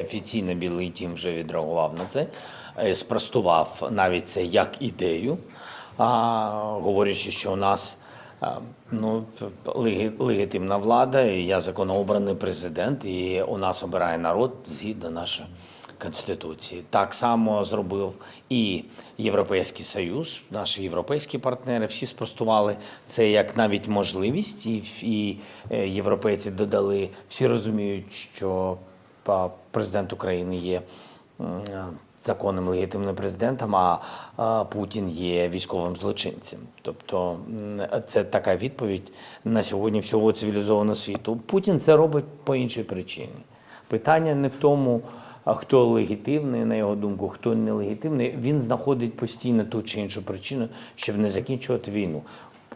Офіційно білий тім вже відреагував на це, е, спростував навіть це як ідею, а, говорячи, що у нас а, ну, легітимна влада, і я законообраний президент, і у нас обирає народ згідно нашої конституції. Так само зробив і Європейський Союз, наші європейські партнери. Всі спростували це як навіть можливість, і, е, європейці додали, всі розуміють, що президент України є е, законним легітимним президентом, а Путін є військовим злочинцем. Тобто це така відповідь на сьогодні всього цивілізованого світу. Путін це робить по іншій причині. Питання не в тому, хто легітимний, на його думку, хто нелегітимний. Він знаходить постійно ту чи іншу причину, щоб не закінчувати війну.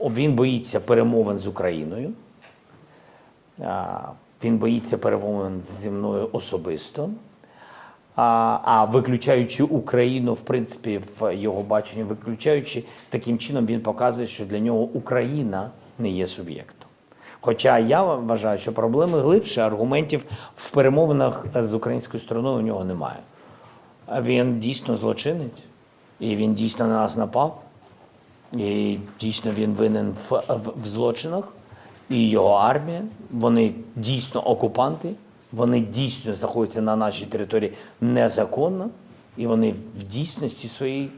Він боїться перемовин з Україною. Він боїться перемовин зі мною особисто. А, а виключаючи Україну, в принципі, в його баченні, виключаючи таким чином, він показує, що для нього Україна не є суб'єктом. Хоча я вважаю, що проблеми глибше, аргументів в перемовинах з українською стороною у нього немає. Він дійсно злочинець, і він дійсно на нас напав. І дійсно він винен в, в, в злочинах, і його армія. Вони дійсно окупанти, вони дійсно знаходяться на нашій території незаконно, і вони в дійсності своїй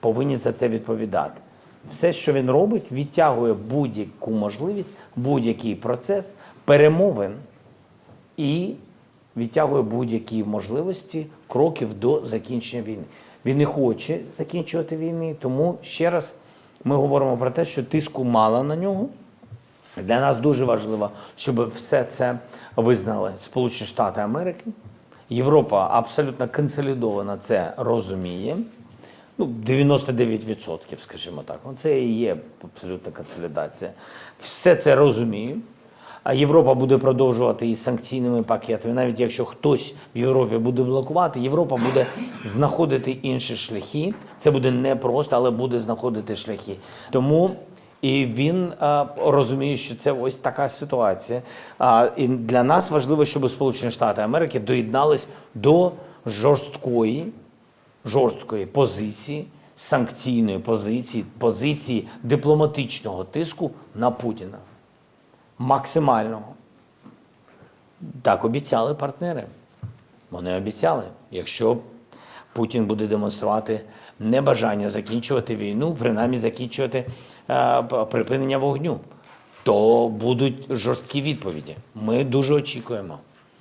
повинні за це відповідати. Все, що він робить, відтягує будь-яку можливість, будь-який процес перемовин і відтягує будь-які можливості кроків до закінчення війни. Він не хоче закінчувати війни, тому ще раз ми говоримо про те, що тиску мало на нього. Для нас дуже важливо, щоб все це визнали Сполучені Штати Америки. Європа абсолютно консолідовано це розуміє. Ну, 99%, скажімо так. Ну, Це і є абсолютна консолідація. Все це розуміють. А Європа буде продовжувати і санкційними пакетами. Навіть якщо хтось в Європі буде блокувати, Європа буде знаходити інші шляхи. Це буде непросто, але буде знаходити шляхи. Тому і він а, розуміє, що це ось така ситуація. А, і для нас важливо, щоб Сполучені Штати Америки доєднались до жорсткої жорсткої позиції, санкційної позиції, позиції дипломатичного тиску на Путіна. Максимального. Так обіцяли партнери. Вони обіцяли, якщо Путін буде демонструвати небажання закінчувати війну, принаймні закінчувати е, припинення вогню, то будуть жорсткі відповіді. Ми дуже очікуємо.